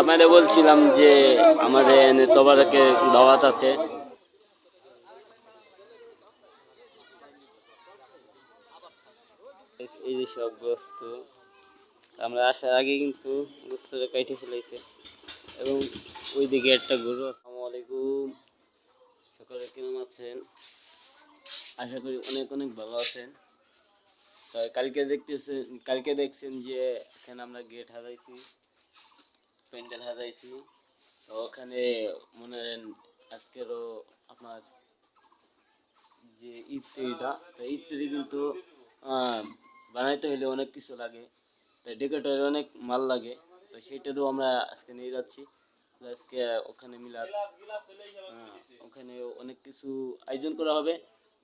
আপনাদের বলছিলাম যে আমাদের এনে তোবারকে দাওয়াত আছে। এই যে সব বস্তু, আমরা আসার আগে কিন্তু বস্তুটা কাইটে ফেলাইছে এবং ওইদিকে একটা গরু আসসালামু আলাইকুম। সকলে কেমন আছেন? আশা করি অনেক অনেক ভালো আছেন। কালকে দেখতেছেন, কালকে দেখছেন যে এখানে আমরা গেট হারাইছি। প্যান্ডেল হারাইছি তো ওখানে মনে আজকেরও আপনার যে ঈদ তৈরিটা তো ঈদ তৈরি কিন্তু বানাইতে হলে অনেক কিছু লাগে। তো ডেকোরেটর অনেক মাল লাগে। তো সেইটারও আমরা আজকে নিয়ে যাচ্ছি। আজকে ওখানে মিলাদ ওখানে অনেক কিছু আয়োজন করা হবে।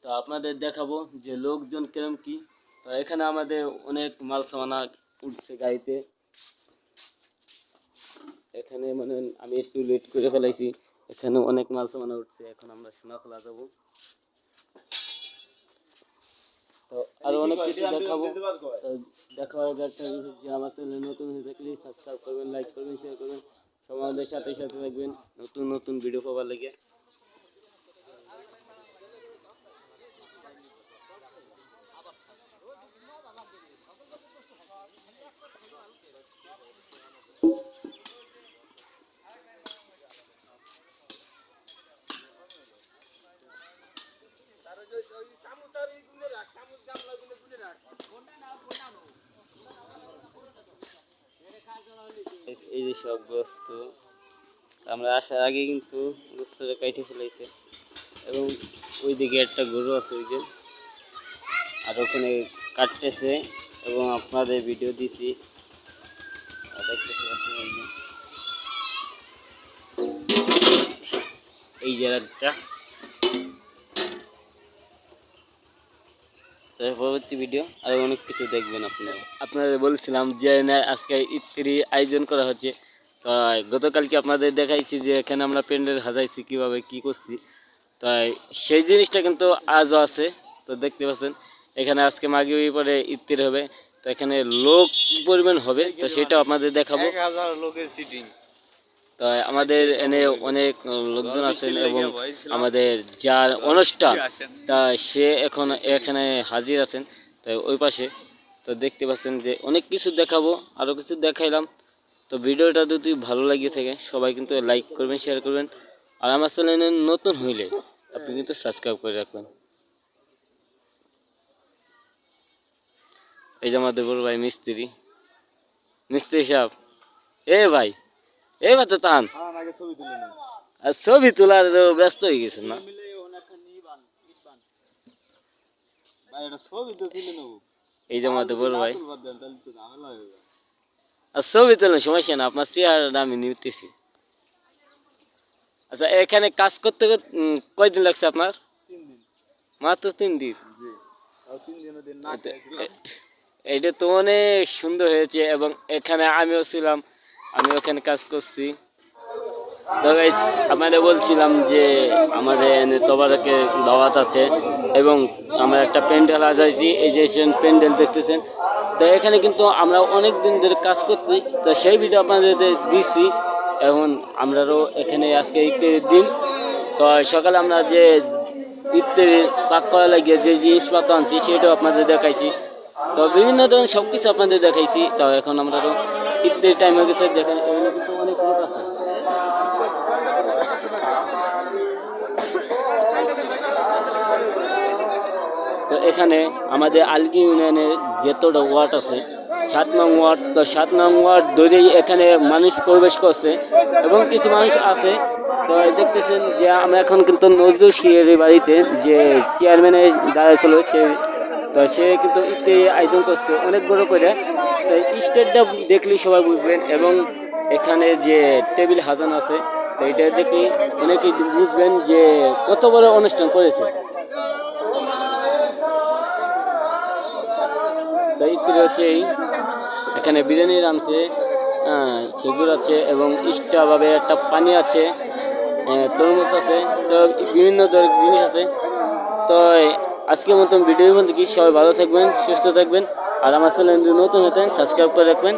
তো আপনাদের দেখাবো যে লোকজন কিরম কি। তো এখানে আমাদের অনেক মাল সামানা উঠছে গাড়িতে। এখানে মানে আমি একটু লেট করে ফেলাইছি। এখানে অনেক মাল সামানা উঠছে এখন আমরা সোনাখোলা যাব। তো আরও অনেক কিছু দেখাবো। দেখা যে আমার চ্যানেল নতুন হয়ে থাকলে সাবস্ক্রাইব করবেন লাইক করবেন শেয়ার করবেন। সমাজের সাথে সাথে থাকবেন। নতুন নতুন ভিডিও পাবার লেগে। এই- যে সব বস্তু, আমরা আসার আগে কিন্তু বস্তুটা কাইটে ফেলাইছে এবং ওইদিকে একটা গরু আছে, ওই যে। আর ওখানে কাটতেছে, এবং আপনাদের ভিডিও দিছি। এই যে। পরবর্তী ভিডিও আরও অনেক কিছু দেখবেন আপনারা। আপনাদের বলছিলাম যে না আজকে ইত্যাদি আয়োজন করা হচ্ছে। তো গতকালকে আপনাদের দেখাইছি যে এখানে আমরা প্যান্ডেল সাজাইছি কীভাবে কি করছি। তাই সেই জিনিসটা কিন্তু আজও আছে তো দেখতে পাচ্ছেন। এখানে আজকে মাগি পরে ইত্যাদি হবে তো এখানে লোক কি পরিমাণ হবে তো সেটা আপনাদের দেখাবো। হাজার লোকের সিটিং আমাদের এনে অনেক লোকজন আছেন এবং আমাদের যার অনুষ্ঠান তা সে এখন এখানে হাজির আছেন। তো ওই পাশে তো দেখতে পাচ্ছেন যে অনেক কিছু দেখাবো আরও কিছু দেখাইলাম। তো ভিডিওটা যদি ভালো লাগিয়ে থাকে, সবাই কিন্তু লাইক করবেন, শেয়ার করবেন। আর আমার চ্যানেলে নতুন হইলে আপনি কিন্তু সাবস্ক্রাইব করে রাখবেন। এই যে আমাদের বড় ভাই মিস্ত্রি। মিস্ত্রি সাহেব। এ ভাই। ছবি তোলার ব্যস্ত হয়ে গেছে না। এই যে আমাদের বড় ভাই। আর ছবি তোলেন সমস্যা না, আপনার চেয়ারটা আমি নিতেছি। আচ্ছা এখানে কাজ করতে কয়দিন লাগছে আপনার? মাত্র তিন দিন। এটা তো অনেক সুন্দর হয়েছে এবং এখানে আমিও ছিলাম আমি ওখানে কাজ করছি। তো guys, আপনাদের বলছিলাম যে আমাদের এনে তোবারকে দাওয়াত আছে এবং আমরা একটা প্যান্ডেল আজাইছি এই যে প্যান্ডেল দেখতেছেন। তো এখানে কিন্তু আমরা অনেক দিন ধরে কাজ করছি তো সেই ভিডিও আপনাদের দিচ্ছি এখন আমরাও এখানে আজকে ঈদের দিন। তো সকালে আমরা যে ঈদের পাক করা লাগিয়ে যে জিনিসপত্র আনছি সেটাও আপনাদের দেখাইছি। তো বিভিন্ন ধরনের সব কিছু আপনাদের দেখাইছি। তো এখন আমরা ঈদের টাইম হয়ে গেছে দেখেন এগুলো কিন্তু অনেক লোক আছে। এখানে আমাদের আলগি ইউনিয়নের যতটা ওয়ার্ড আছে, সাত নং ওয়ার্ড, তো সাত নং ওয়ার্ড ধরেই এখানে মানুষ প্রবেশ করছে এবং কিছু মানুষ আছে। তো দেখতেছেন যে আমরা এখন কিন্তু নজরুল শিয়ের বাড়িতে যে চেয়ারম্যানের দাঁড়িয়েছিল সে তো সে কিন্তু ইতে আয়োজন করছে অনেক বড় করে। তো স্টেটটা দেখলেই সবাই বুঝবেন এবং এখানে যে টেবিল হাজান আছে তো এটা দেখে অনেকেই বুঝবেন যে কত বড় অনুষ্ঠান করেছে। হচ্ছে এখানে বিরিয়ানি আনছে হ্যাঁ, খেজুর আছে এবং ইস্টাভাবে একটা পানি আছে তরমুজ আছে তো বিভিন্ন ধরনের জিনিস আছে। তো আজকের মতন ভিডিও মধ্যে কি? সবাই ভালো থাকবেন সুস্থ থাকবেন। আর আমার চ্যানেল নতুন হতেন সাবস্ক্রাইব করে রাখবেন।